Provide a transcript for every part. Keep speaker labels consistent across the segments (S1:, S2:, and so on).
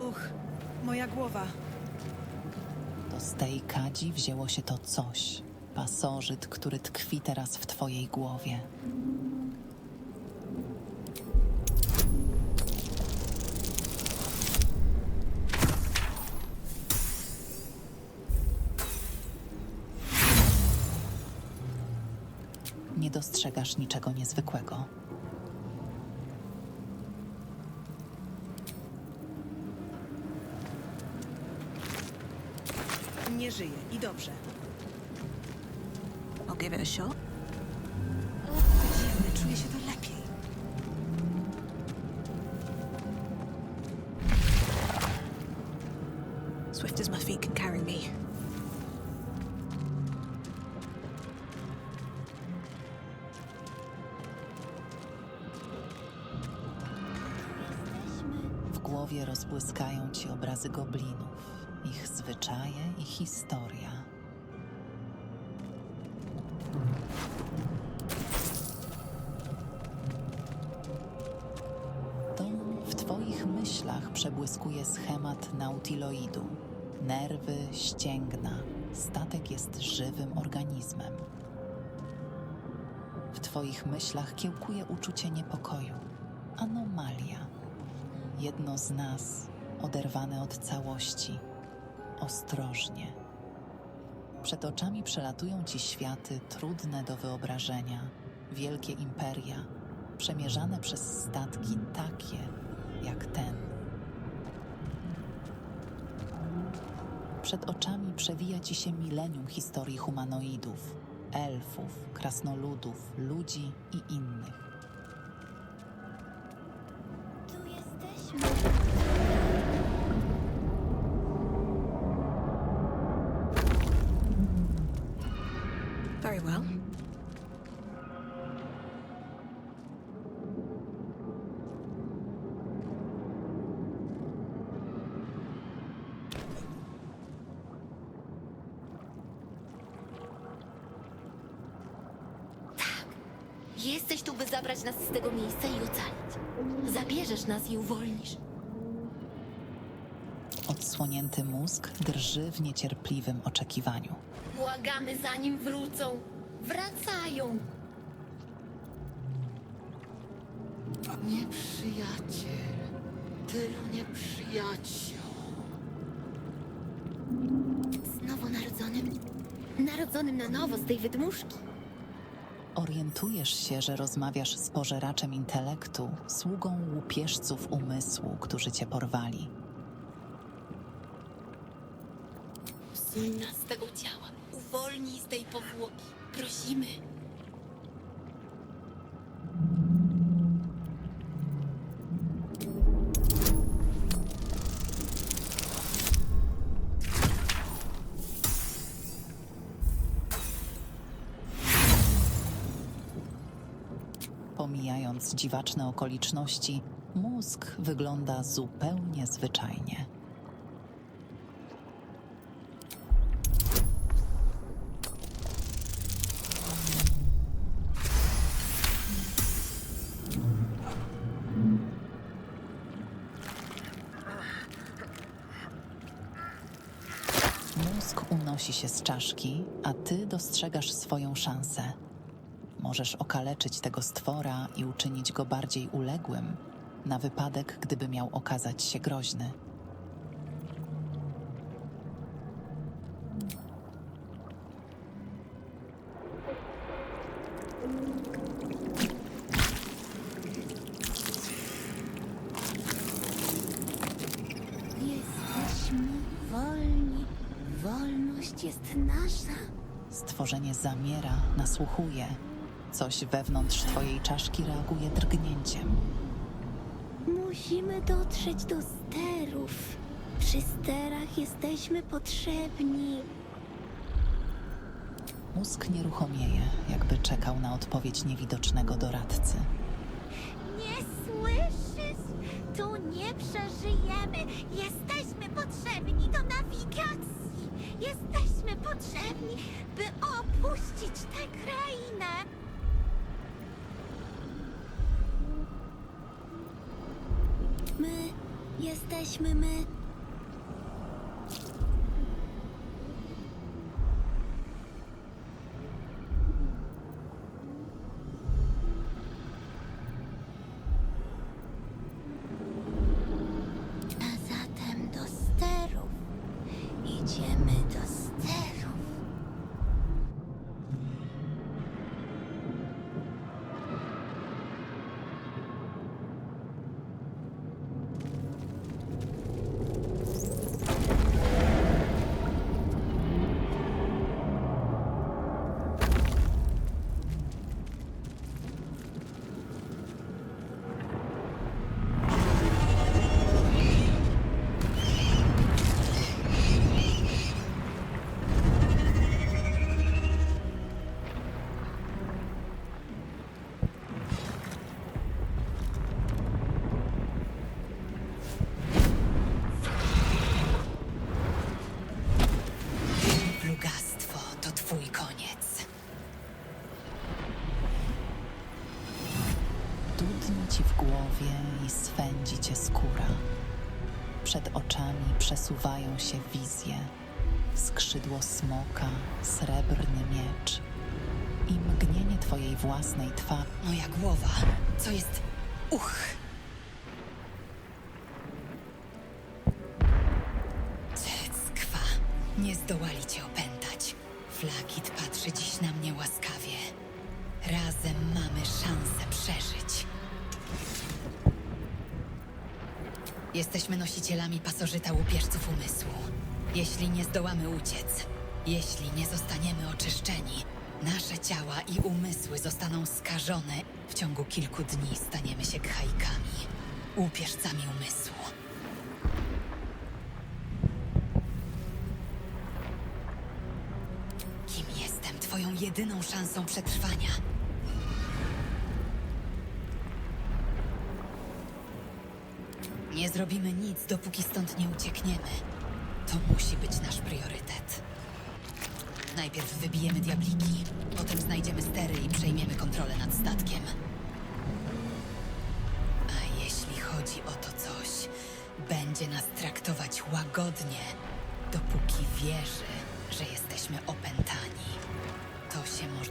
S1: Uch, moja głowa.
S2: Z tej kadzi wzięło się to coś. Pasożyt, który tkwi teraz w twojej głowie. Dostrzegasz niczego niezwykłego.
S1: Nie żyje i dobrze.
S3: I'll give it a shot.
S1: Dziwne, czuję się to
S2: obrazy goblinów, ich zwyczaje i historia. To w twoich myślach przebłyskuje schemat nautiloidu. Nerwy, ścięgna. Statek jest żywym organizmem. W twoich myślach kiełkuje uczucie niepokoju. Anomalia. Jedno z nas, oderwane od całości, ostrożnie. Przed oczami przelatują ci światy trudne do wyobrażenia, wielkie imperia, przemierzane przez statki takie jak ten. Przed oczami przewija ci się milenium historii humanoidów, elfów, krasnoludów, ludzi i innych.
S4: Tu, by zabrać nas z tego miejsca i ocalić. Zabierzesz nas i uwolnisz.
S2: Odsłonięty mózg drży w niecierpliwym oczekiwaniu.
S4: Błagamy, zanim wrócą. Wracają.
S5: Nieprzyjaciel, tylu nieprzyjaciół.
S4: Znowu narodzonym. Narodzonym na nowo z tej wydmuszki.
S2: Orientujesz się, że rozmawiasz z pożeraczem intelektu, sługą łupieżców umysłu, którzy cię porwali.
S4: Usuń nas z tego ciała. Uwolnij z tej powłoki. Prosimy.
S2: Pomijając dziwaczne okoliczności, mózg wygląda zupełnie zwyczajnie. Mózg unosi się z czaszki, a ty dostrzegasz swoją szansę. Możesz okaleczyć tego stwora i uczynić go bardziej uległym, na wypadek, gdyby miał okazać się groźny.
S4: Jesteśmy wolni. Wolność jest nasza.
S2: Stworzenie zamiera, nasłuchuje. Coś wewnątrz twojej czaszki reaguje drgnięciem.
S4: Musimy dotrzeć do sterów. Przy sterach jesteśmy potrzebni.
S2: Mózg nieruchomieje, jakby czekał na odpowiedź niewidocznego doradcy.
S4: Nie słyszysz? Tu nie przeżyjemy. Jesteśmy potrzebni do nawigacji. Jesteśmy potrzebni, by opuścić tę krainę. My jesteśmy my.
S6: Dudni ci w głowie i swędzi cię skóra. Przed oczami przesuwają się wizje. Skrzydło smoka, srebrny miecz i mgnienie twojej własnej twarzy. Moja głowa, co jest... Uch! Cyckwa. Nie zdołali cię opętać. Flakit patrzy dziś na mnie łaskawie. Razem mamy szansę przeżyć. Jesteśmy nosicielami pasożyta łupieżców umysłu. Jeśli nie zdołamy uciec, jeśli nie zostaniemy oczyszczeni, nasze ciała i umysły zostaną skażone. W ciągu kilku dni staniemy się ghaikami, łupieżcami umysłu. Kim jestem? Twoją jedyną szansą przetrwania. Nie zrobimy nic, dopóki stąd nie uciekniemy. To musi być nasz priorytet. Najpierw wybijemy diabliki, potem znajdziemy stery i przejmiemy kontrolę nad statkiem. A jeśli chodzi o to coś, będzie nas traktować łagodnie, dopóki wierzy, że jesteśmy opętani. To się może.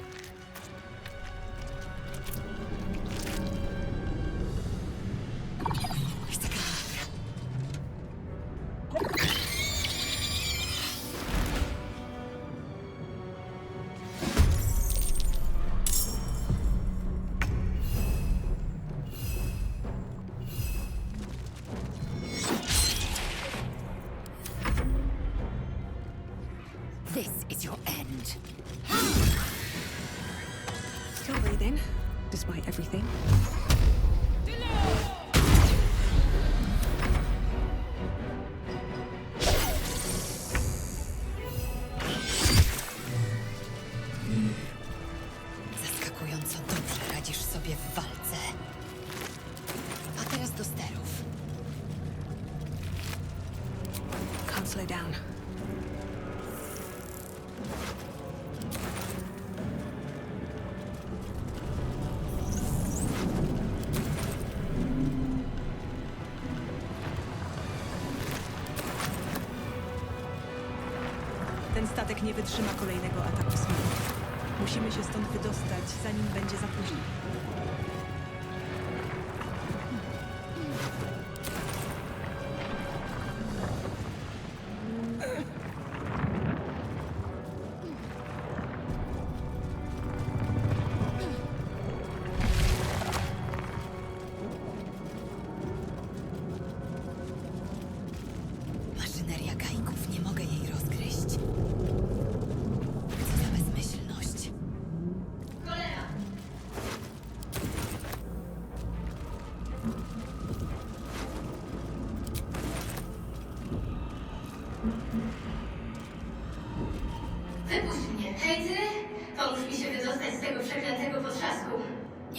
S1: Statek nie wytrzyma kolejnego ataku smoków. Musimy się stąd wydostać, zanim będzie za późno.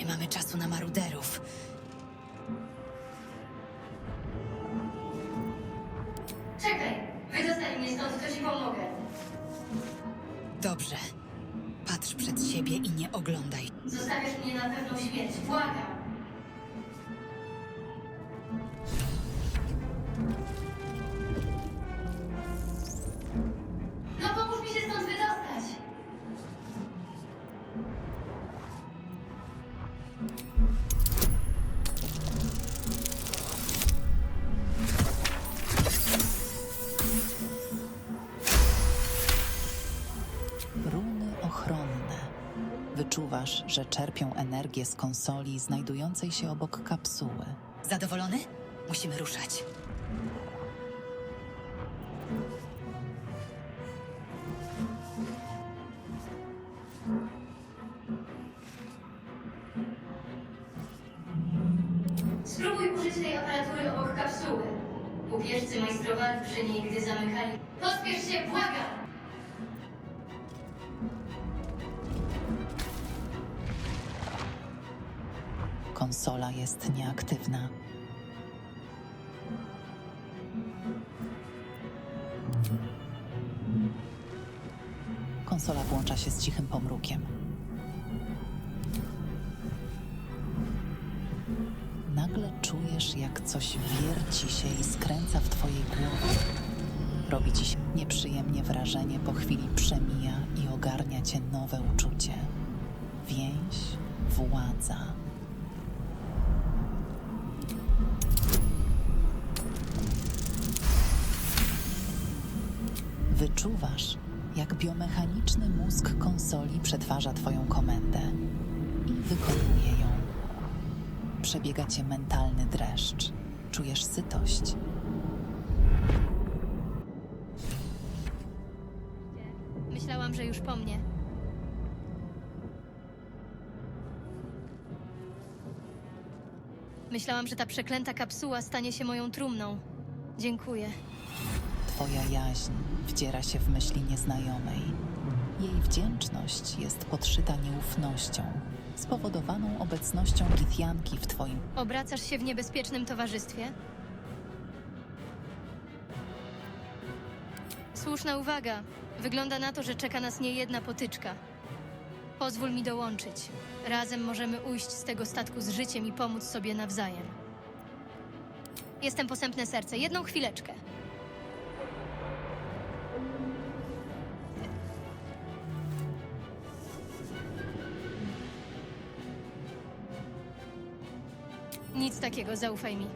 S6: Mamy czasu na maruderów.
S7: Czekaj, wydostań mnie stąd, to ci pomogę.
S6: Dobrze. Patrz przed siebie i nie oglądaj.
S8: Zostawiasz mnie na pewną śmierć. Błagam.
S2: Runy ochronne. Wyczuwasz, że czerpią energię z konsoli znajdującej się obok kapsuły.
S6: Zadowolony? Musimy ruszać.
S2: Konsola włącza się z cichym pomrukiem. Nagle czujesz, jak coś wierci się i skręca w twojej głowie. Robi ci się nieprzyjemnie wrażenie, po chwili przemija i ogarnia cię nowe uczucie. Więź, władza. Wyczuwasz, przetwarza Twoją komendę i wykonuje ją. Przebiega Cię mentalny dreszcz. Czujesz sytość.
S7: Myślałam, że już po mnie. Myślałam, że ta przeklęta kapsuła stanie się moją trumną. Dziękuję.
S2: Twoja jaźń wdziera się w myśli nieznajomej. Jej wdzięczność jest podszyta nieufnością, spowodowaną obecnością Githyanki w Twoim
S7: Obracasz się w niebezpiecznym towarzystwie? Słuszna uwaga. Wygląda na to, że czeka nas niejedna potyczka. Pozwól mi dołączyć. Razem możemy ujść z tego statku z życiem i pomóc sobie nawzajem. Jestem posępne serce. Jedną chwileczkę. Nic takiego, zaufaj mi.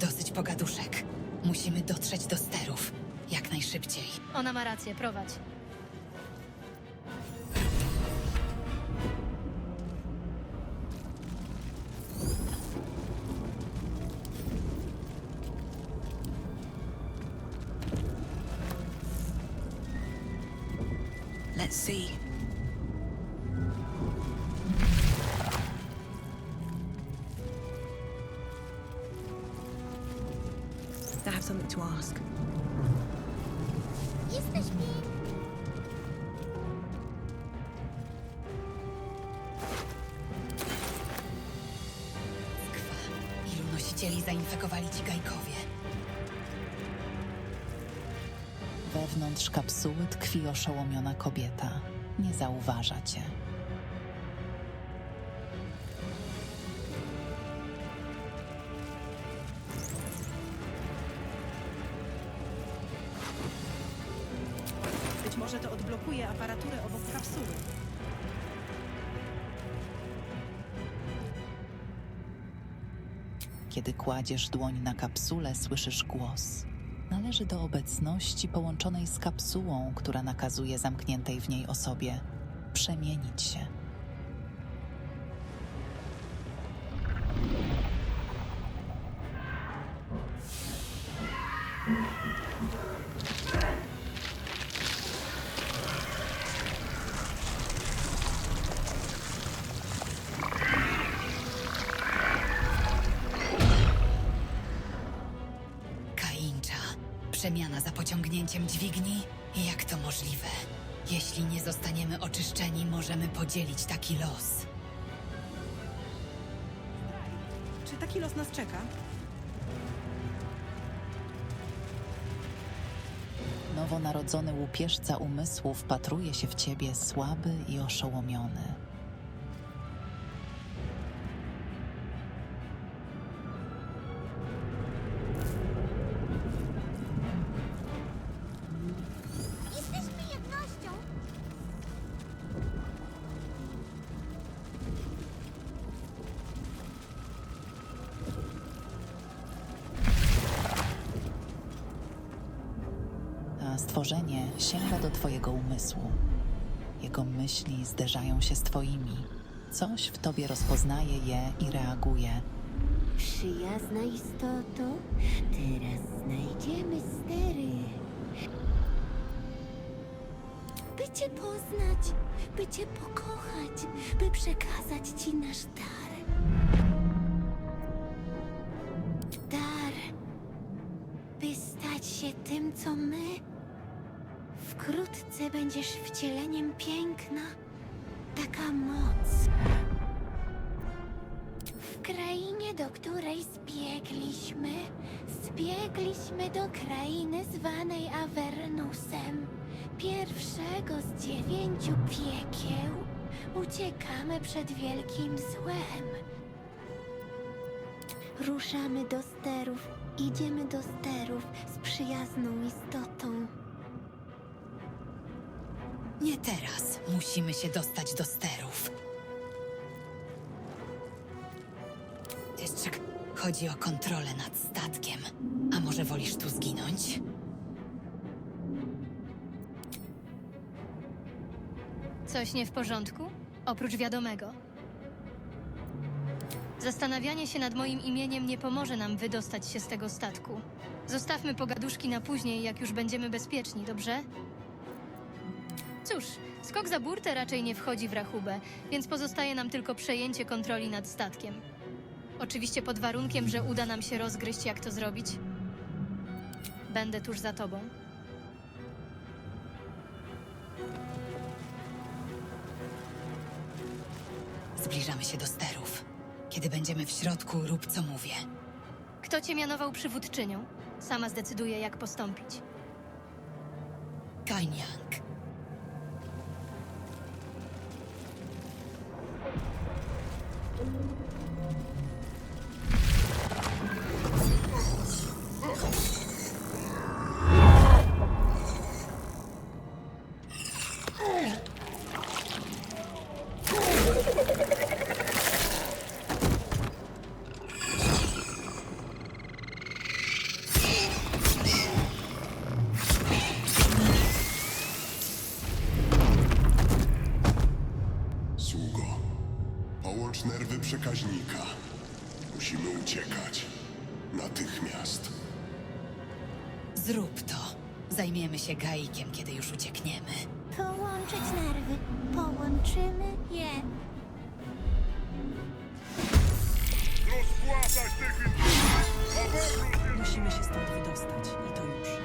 S6: Dosyć pogaduszek. Musimy dotrzeć do sterów. Jak najszybciej.
S7: Ona ma rację, prowadź.
S3: I have something to ask.
S6: Skwa. Ilu nosicieli zainfekowali ci gajkowie?
S2: Wewnątrz kapsuły tkwi oszołomiona kobieta. Nie zauważa cię.
S1: Aparaturę obok kapsuły.
S2: Kiedy kładziesz dłoń na kapsulę, słyszysz głos. Należy do obecności połączonej z kapsułą, która nakazuje zamkniętej w niej osobie przemienić się.
S6: Za pociągnięciem dźwigni? Jak to możliwe? Jeśli nie zostaniemy oczyszczeni, możemy podzielić taki los.
S1: Czy taki los nas czeka?
S2: Nowonarodzony łupieżca umysłu wpatruje się w ciebie słaby i oszołomiony. Stworzenie sięga do Twojego umysłu. Jego myśli zderzają się z Twoimi. Coś w Tobie rozpoznaje je i reaguje.
S4: Przyjazna istoto, teraz znajdziemy stery. By Cię poznać, by Cię pokochać, by przekazać Ci nasz dar. Dar, by stać się tym, co my. Będziesz wcieleniem piękna, taka moc. W krainie, do której zbiegliśmy, zbiegliśmy do krainy zwanej Avernusem, pierwszego z dziewięciu piekieł. Uciekamy przed wielkim złem. Ruszamy do sterów, idziemy do sterów z przyjazną istotą.
S6: Nie teraz. Musimy się dostać do sterów. Jeszcze chodzi o kontrolę nad statkiem. A może wolisz tu zginąć?
S7: Coś nie w porządku? Oprócz wiadomego. Zastanawianie się nad moim imieniem nie pomoże nam wydostać się z tego statku. Zostawmy pogaduszki na później, jak już będziemy bezpieczni, dobrze? Cóż, skok za burtę raczej nie wchodzi w rachubę, więc pozostaje nam tylko przejęcie kontroli nad statkiem. Oczywiście pod warunkiem, że uda nam się rozgryźć, jak to zrobić. Będę tuż za tobą.
S6: Zbliżamy się do sterów. Kiedy będziemy w środku, rób co mówię.
S7: Kto cię mianował przywódczynią? Sama zdecyduję, jak postąpić.
S6: Kainiang. Zajmiemy się Gaikiem, kiedy już uciekniemy.
S4: Połączyć nerwy, połączymy je.
S1: Musimy się stąd wydostać i to już.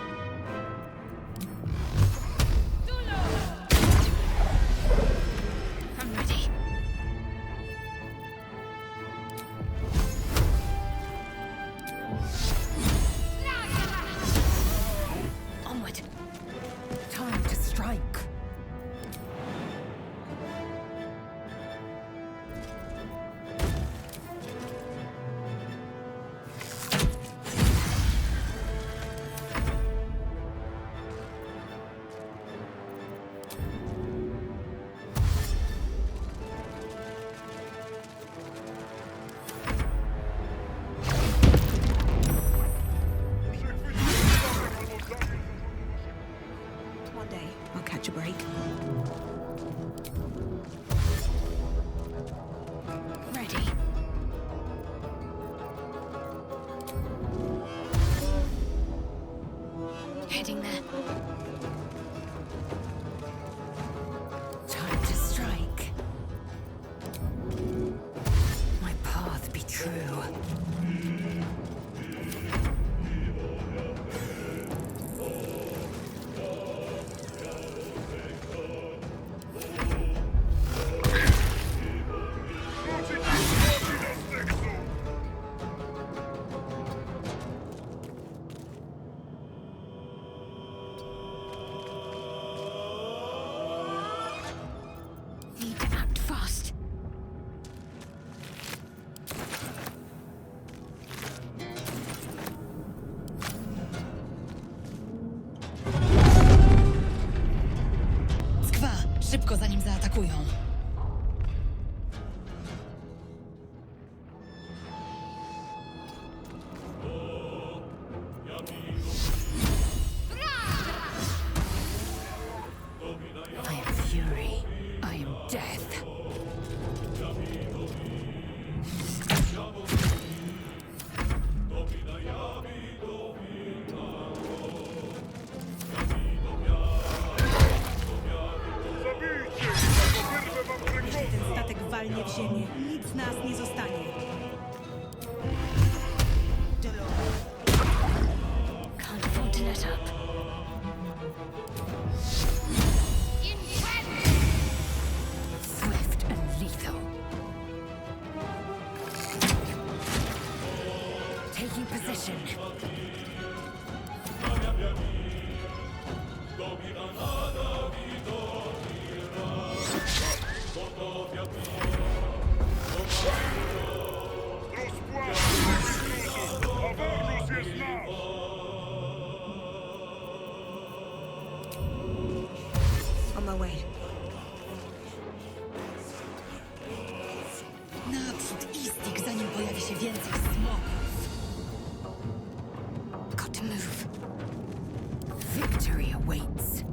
S6: Victory awaits.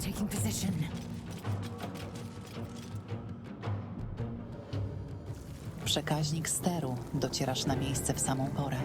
S6: Taking position.
S2: Przekaźnik steru. Docierasz na miejsce w samą porę.